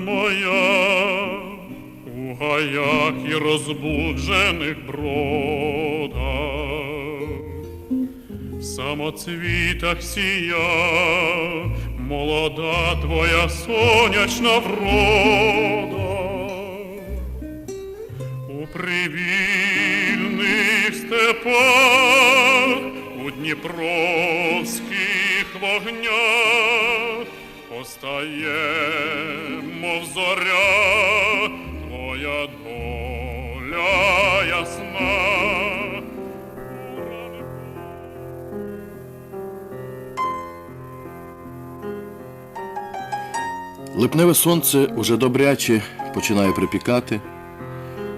Моя, у гаях і розбуджених бродах, в самоцвітах сія, молода твоя сонячна врода, у привільних степах, у дніпровських вогнях постає, мов зоря, твоя доля ясна. Липневе сонце уже добряче починає припікати,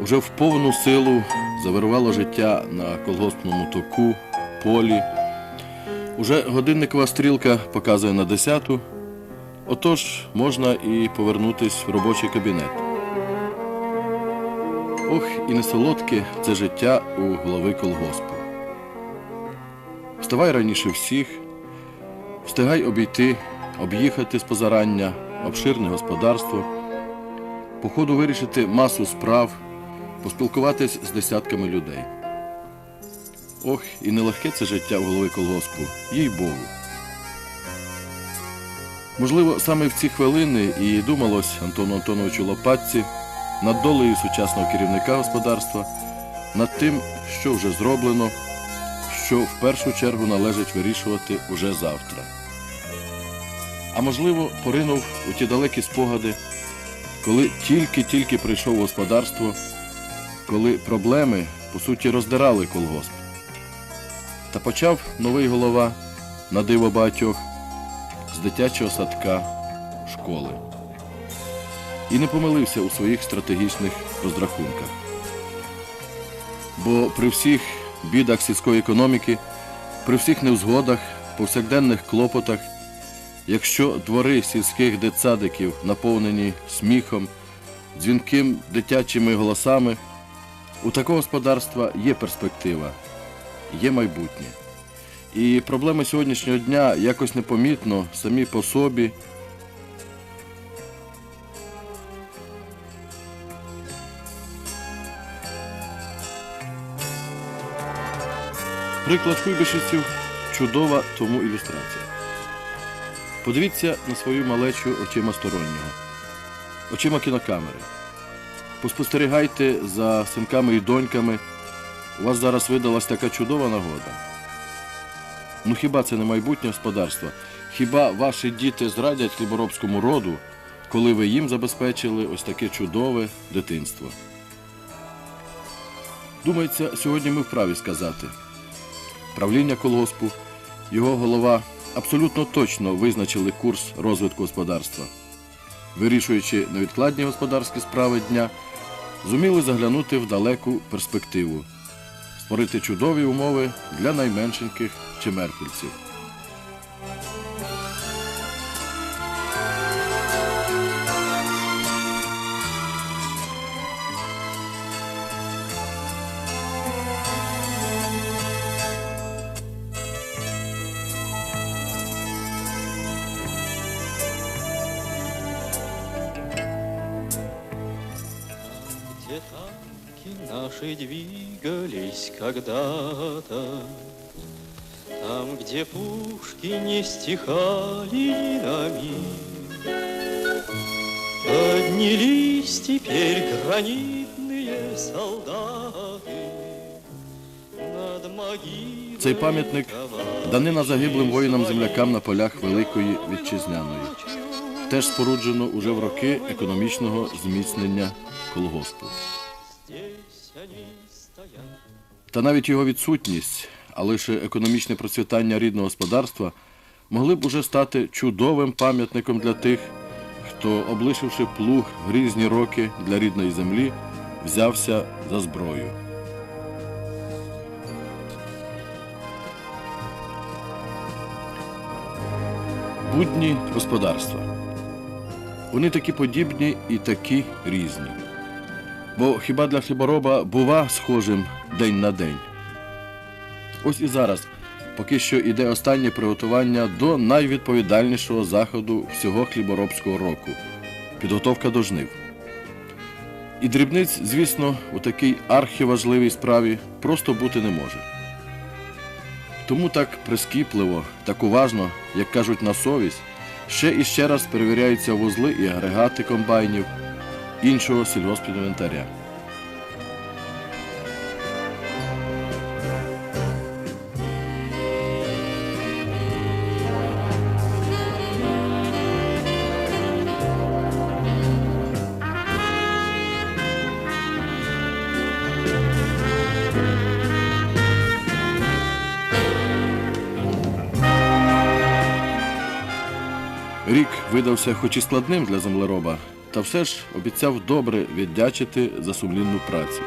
уже в повну силу завирувало життя на колгоспному току, полі. Уже годинникова стрілка показує на десяту, отож можна і повернутись в робочий кабінет. Ох, і не солодке це життя у голови колгоспу. Вставай раніше всіх, встигай обійти, об'їхати з позарання обширне господарство, по ходу вирішити масу справ, поспілкуватись з десятками людей. Ох, і нелегке це життя у голови колгоспу, їй Богу. Можливо, саме в ці хвилини і думалось Антону Антоновичу Лопатці над долею сучасного керівника господарства, над тим, що вже зроблено, що в першу чергу належить вирішувати уже завтра. А можливо, поринув у ті далекі спогади, коли тільки-тільки прийшов господарство, коли проблеми, по суті, роздирали колгосп. Та почав новий голова на диво багатьох з дитячого садка школи. І не помилився у своїх стратегічних розрахунках. Бо при всіх бідах сільської економіки, при всіх невзгодах, повсякденних клопотах, якщо двори сільських дитсадиків наповнені сміхом, дзвінким дитячими голосами, у такого господарства є перспектива, є майбутнє. І проблеми сьогоднішнього дня якось непомітно самі по собі. Приклад Куйбишевців чудова тому ілюстрація. Подивіться на свою малечу очима стороннього, очима кінокамери. Поспостерігайте за синками і доньками. У вас зараз видалась така чудова нагода. Ну хіба це не майбутнє господарство? Хіба ваші діти зрадять хліборобському роду, коли ви їм забезпечили ось таке чудове дитинство? Думається, сьогодні ми вправі сказати. Правління колгоспу, його голова абсолютно точно визначили курс розвитку господарства. Вирішуючи невідкладні господарські справи дня, зуміли заглянути в далеку перспективу, створити чудові умови для найменшеньких чемеркульців. Где танки наши двигались когда-то, Там, где пушки не стихали на миг, Поднялись теперь гранитные солдаты над могилой Цей пам'ятник данина загиблим воїнам-землякам на полях Великої Вітчизняної. Теж споруджено уже в роки економічного зміцнення колгоспу. Та навіть його відсутність, а лише економічне процвітання рідного господарства могли б уже стати чудовим пам'ятником для тих, хто, облишивши плуг в різні роки для рідної землі, взявся за зброю. Будні господарства. Вони такі подібні і такі різні. Бо хіба для хлібороба бува схожим день на день? Ось і зараз, поки що іде останнє приготування до найвідповідальнішого заходу всього хліборобського року підготовка до жнив. І дрібниць, звісно, у такій архіважливій справі просто бути не може. Тому так прискіпливо, так уважно, як кажуть на совість, ще і ще раз перевіряються вузли і агрегати комбайнів іншого сільгоспінвентаря. Видався хоч і складним для землероба, та все ж обіцяв добре віддячити за сумлінну працю.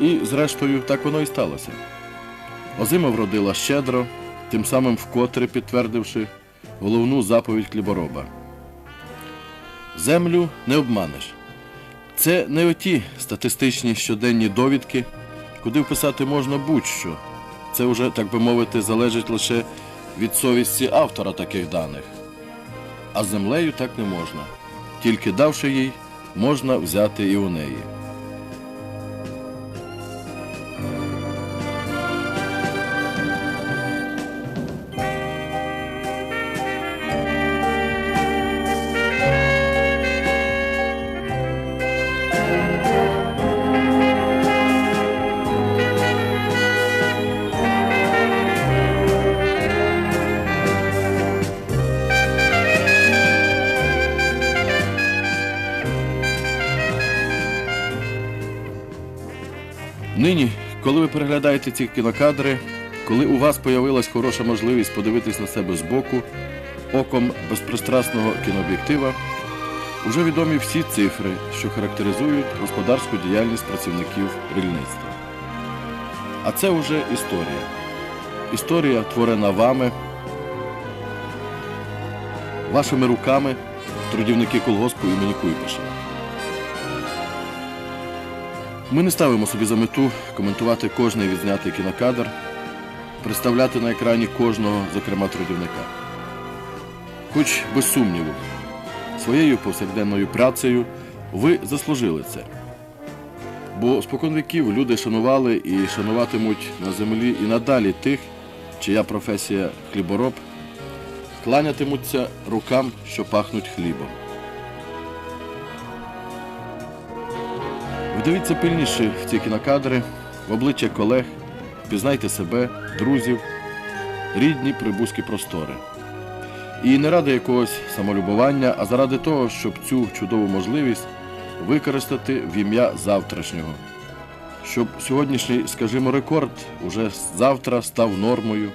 І, зрештою, так воно і сталося. Озима вродила щедро, тим самим вкотре підтвердивши головну заповідь хлібороба. Землю не обманеш. Це не оті статистичні щоденні довідки, куди вписати можна будь-що. Це вже, так би мовити, залежить лише від совісті автора таких даних. А землею так не можна. Тільки давши їй, можна взяти і у неї. Коли ви переглядаєте ці кінокадри, коли у вас появилась хороша можливість подивитись на себе збоку, оком безпристрасного кінооб'єктива, уже відомі всі цифри, що характеризують господарську діяльність працівників рільництва. А це вже історія. Історія творена вами, вашими руками, трудівники колгоспу імені Куйбиша. Ми не ставимо собі за мету коментувати кожний відзнятий кінокадр, представляти на екрані кожного, зокрема трудівника. Хоч без сумніву, своєю повсякденною працею ви заслужили це. Бо спокон віків люди шанували і шануватимуть на землі і надалі тих, чия професія хлібороб, кланятимуться рукам, що пахнуть хлібом. Вдивіться пильніше в ці кінокадри, в обличчя колег, пізнайте себе, друзів, рідні прибузькі простори. І не ради якогось самолюбування, а заради того, щоб цю чудову можливість використати в ім'я завтрашнього. Щоб сьогоднішній, скажімо, рекорд уже завтра став нормою.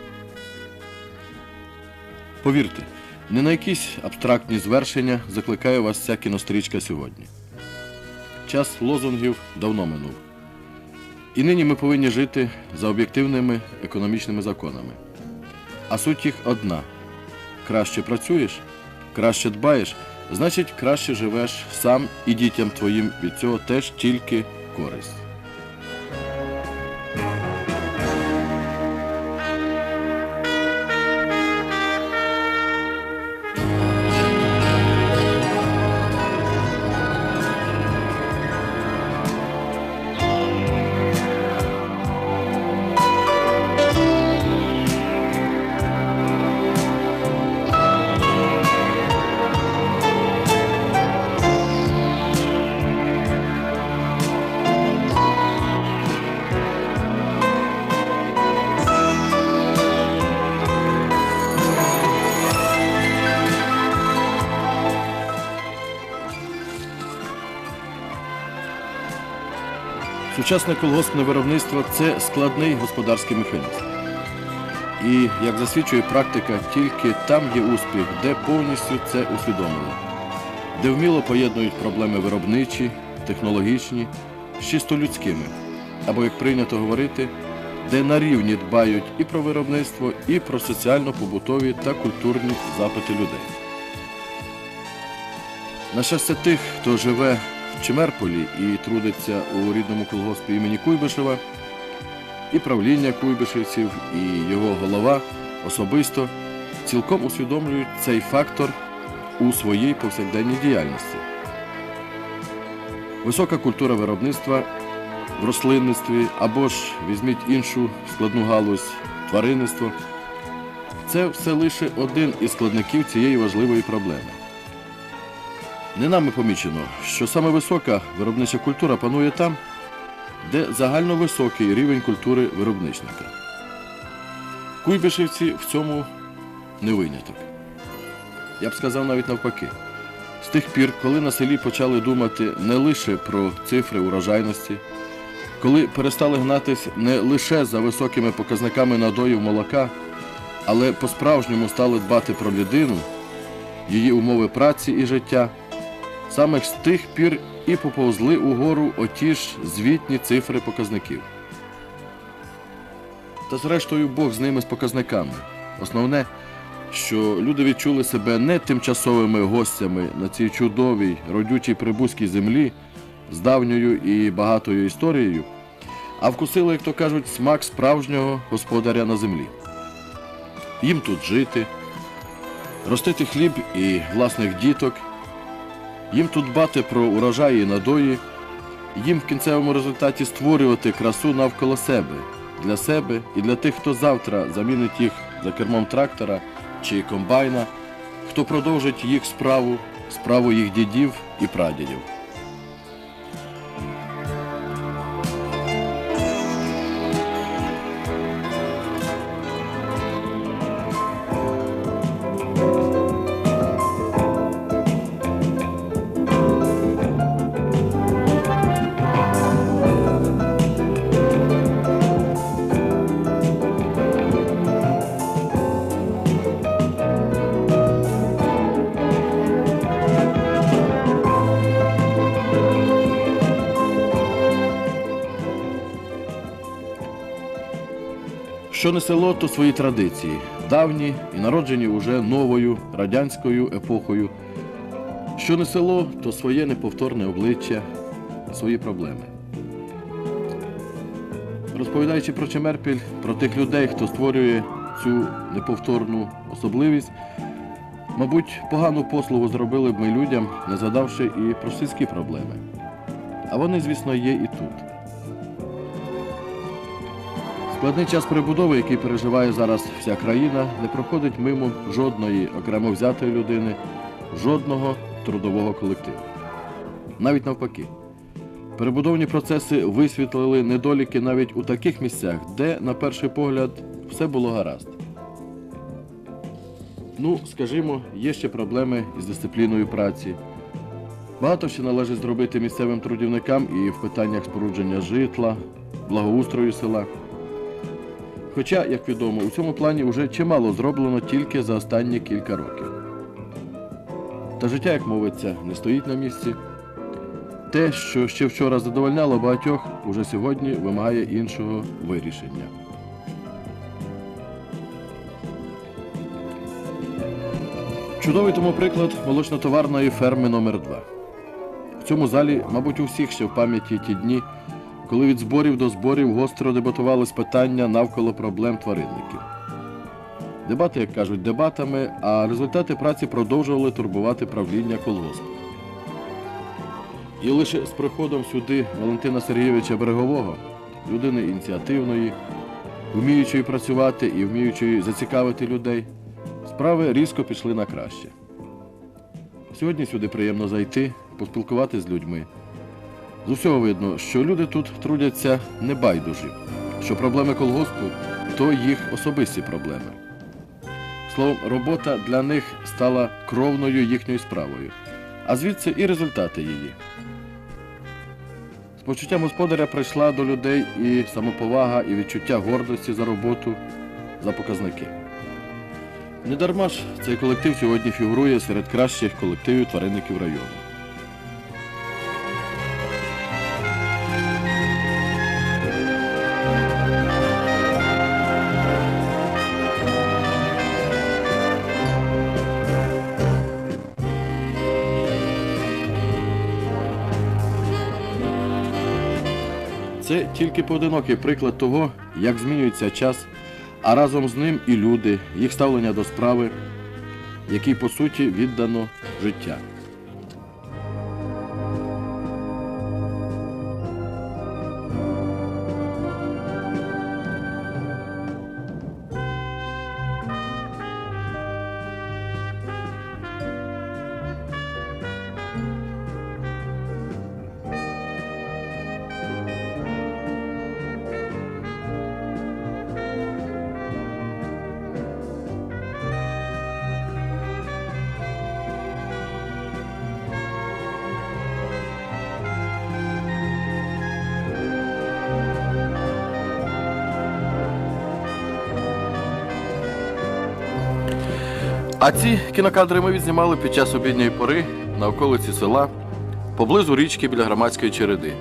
Повірте, не на якісь абстрактні звершення закликає вас ця кінострічка сьогодні. Час лозунгів давно минув. І нині ми повинні жити за об'єктивними економічними законами. А суть їх одна: краще працюєш, краще дбаєш, значить краще живеш сам і дітям твоїм від цього теж тільки користь. Сучасне колгоспне виробництво це складний господарський механізм. І, як засвідчує практика, тільки там є успіх, де повністю це усвідомили, де вміло поєднують проблеми виробничі, технологічні з чисто людськими, або, як прийнято говорити, де на рівні дбають і про виробництво, і про соціально-побутові та культурні запити людей. На щастя тих, хто живе в Чемерполі і трудиться у рідному колгоспі імені Куйбишева, і правління Куйбишевців, і його голова особисто цілком усвідомлюють цей фактор у своїй повсякденній діяльності. Висока культура виробництва в рослинництві або ж візьміть іншу складну галузь тваринництво. Це все лише один із складників цієї важливої проблеми. Не нами помічено, що саме висока виробнича культура панує там, де загальновисокий рівень культури виробничника. Куйбишевці в цьому не виняток. Я б сказав навіть навпаки. З тих пір, коли на селі почали думати не лише про цифри урожайності, коли перестали гнатись не лише за високими показниками надоїв молока, але по-справжньому стали дбати про людину, її умови праці і життя, саме з тих пір і поповзли угору оті ж звітні цифри показників. Та зрештою Бог з ними з показниками. Основне, що люди відчули себе не тимчасовими гостями на цій чудовій, родючій прибузькій землі з давньою і багатою історією, а вкусили, як то кажуть, смак справжнього господаря на землі. Їм тут жити, ростити хліб і власних діток, їм тут дбати про урожаї і надої, їм в кінцевому результаті створювати красу навколо себе, для себе і для тих, хто завтра замінить їх за кермом трактора чи комбайна, хто продовжить їх справу, справу їх дідів і прадідів. Що не село, то свої традиції, давні і народжені уже новою радянською епохою. Що не село, то своє неповторне обличчя, свої проблеми. Розповідаючи про Чемерпіль, про тих людей, хто створює цю неповторну особливість, мабуть, погану послугу зробили б ми людям, не згадавши і про сільські проблеми. А вони, звісно, є і Складний час перебудови, який переживає зараз вся країна, не проходить мимо жодної окремо взятої людини, жодного трудового колективу. Навіть навпаки. Перебудовні процеси висвітлили недоліки навіть у таких місцях, де, на перший погляд, все було гаразд. Ну, скажімо, є ще проблеми із дисципліною праці. Багато ще належить зробити місцевим трудівникам і в питаннях спорудження житла, благоустрою села. Хоча, як відомо, у цьому плані вже чимало зроблено тільки за останні кілька років. Та життя, як мовиться, не стоїть на місці. Те, що ще вчора задовольняло багатьох, уже сьогодні вимагає іншого вирішення. Чудовий тому приклад молочно-товарної ферми номер 2 В цьому залі, мабуть, у всіх ще в пам'яті ті дні, коли від зборів до зборів гостро дебатувались питання навколо проблем тваринників. Дебати, як кажуть, дебатами, а результати праці продовжували турбувати правління колгоспу. І лише з приходом сюди Валентина Сергійовича Берегового, людини ініціативної, вміючої працювати і вміючої зацікавити людей, справи різко пішли на краще. Сьогодні сюди приємно зайти, поспілкувати з людьми. З усього видно, що люди тут трудяться небайдужі, що проблеми колгоспу то їх особисті проблеми. Словом, робота для них стала кровною їхньою справою, а звідси і результати її. З почуттям господаря прийшла до людей і самоповага, і відчуття гордості за роботу, за показники. Недарма ж цей колектив сьогодні фігурує серед кращих колективів тваринників району. Тільки поодинокий приклад того, як змінюється час, а разом з ним і люди, їх ставлення до справи. якій по суті віддано життя. А ці кінокадри ми відзнімали під час обідньої пори на околиці села, поблизу річки біля громадської череди.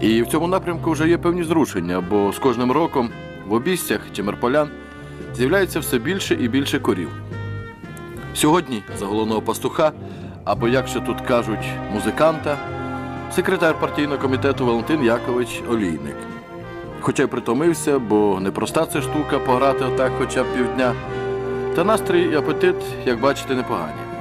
І в цьому напрямку вже є певні зрушення, бо з кожним роком в обійстях Чемерполян з'являється все більше і більше корів. Сьогодні за головного пастуха, або як ще тут кажуть, музиканта, секретар партійного комітету Валентин Якович Олійник. Хоча й притомився, бо непроста це штука пограти отак хоча б півдня. Та настрій і апетит, як бачите, непогані.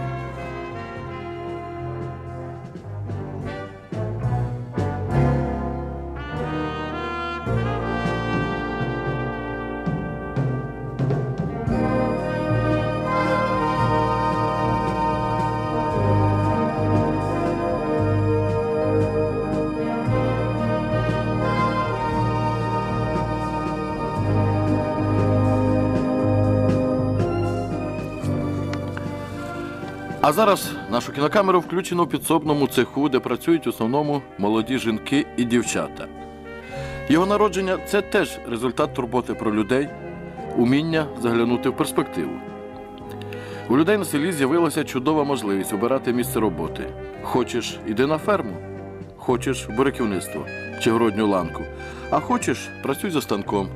А зараз нашу кінокамеру включено в підсобному цеху, де працюють в основному молоді жінки і дівчата. Його народження це теж результат турботи про людей, уміння заглянути в перспективу. У людей на селі з'явилася чудова можливість обирати місце роботи. Хочеш іди на ферму, хочеш буряківництво чи городню ланку, а хочеш працюй за станком,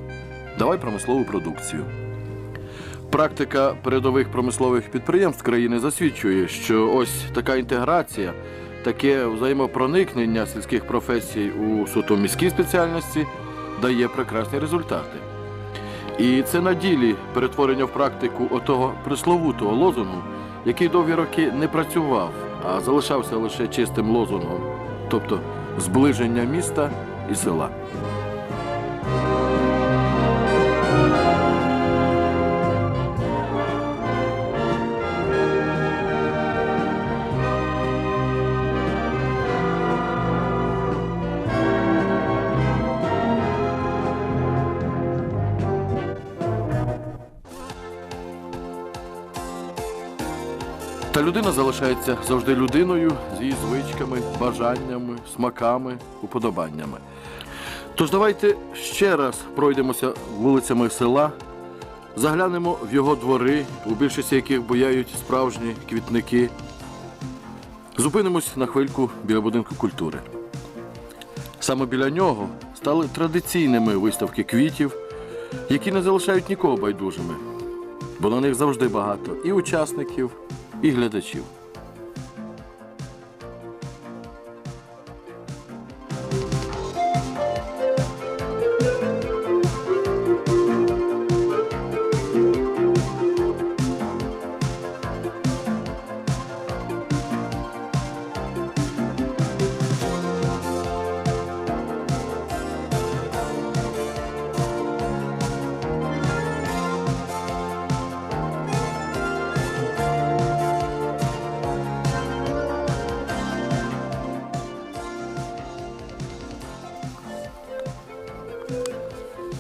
давай промислову продукцію. Практика передових промислових підприємств країни засвідчує, що ось така інтеграція, таке взаємопроникнення сільських професій у суто міській спеціальності дає прекрасні результати. І це на ділі перетворення в практику отого присловутого лозунгу, який довгі роки не працював, а залишався лише чистим лозунгом, тобто зближення міста і села. Людина залишається завжди людиною з її звичками, бажаннями, смаками, уподобаннями. Тож давайте ще раз пройдемося вулицями села, заглянемо в його двори, у більшості яких бояють справжні квітники. Зупинимось на хвильку біля будинку культури. Саме біля нього стали традиційними виставки квітів, які не залишають нікого байдужими, бо на них завжди багато і учасників, і глядачів.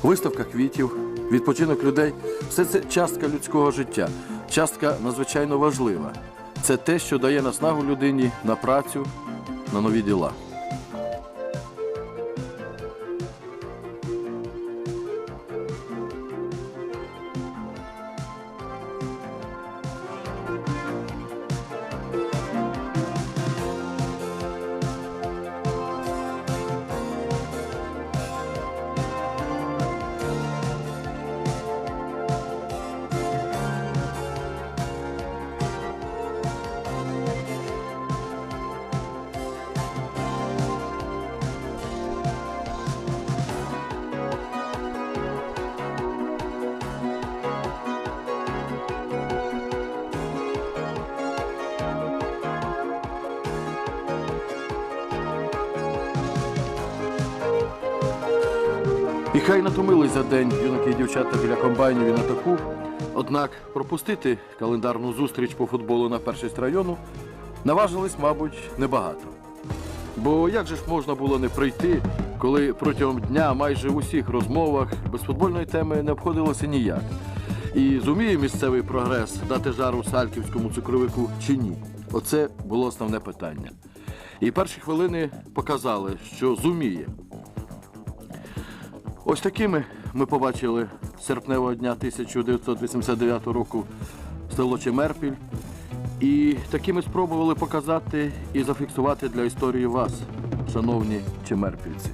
Виставка квітів, відпочинок людей все це частка людського життя, частка надзвичайно важлива. Це те, що дає наснагу людині на працю, на нові діла. Хай натомились за день юнаки і дівчата біля комбайнів і на таку. Однак пропустити календарну зустріч по футболу на першість району наважились, мабуть, небагато. Бо як же ж можна було не прийти, коли протягом дня майже в усіх розмовах без футбольної теми не обходилося ніяк? І зуміє місцевий прогрес дати жару сальківському цукровику чи ні? Оце було основне питання. І перші хвилини показали, що зуміє. Ось такими ми побачили серпневого дня 1989 року село Чемерпіль. І такими спробували показати і зафіксувати для історії вас, шановні чемерпільці.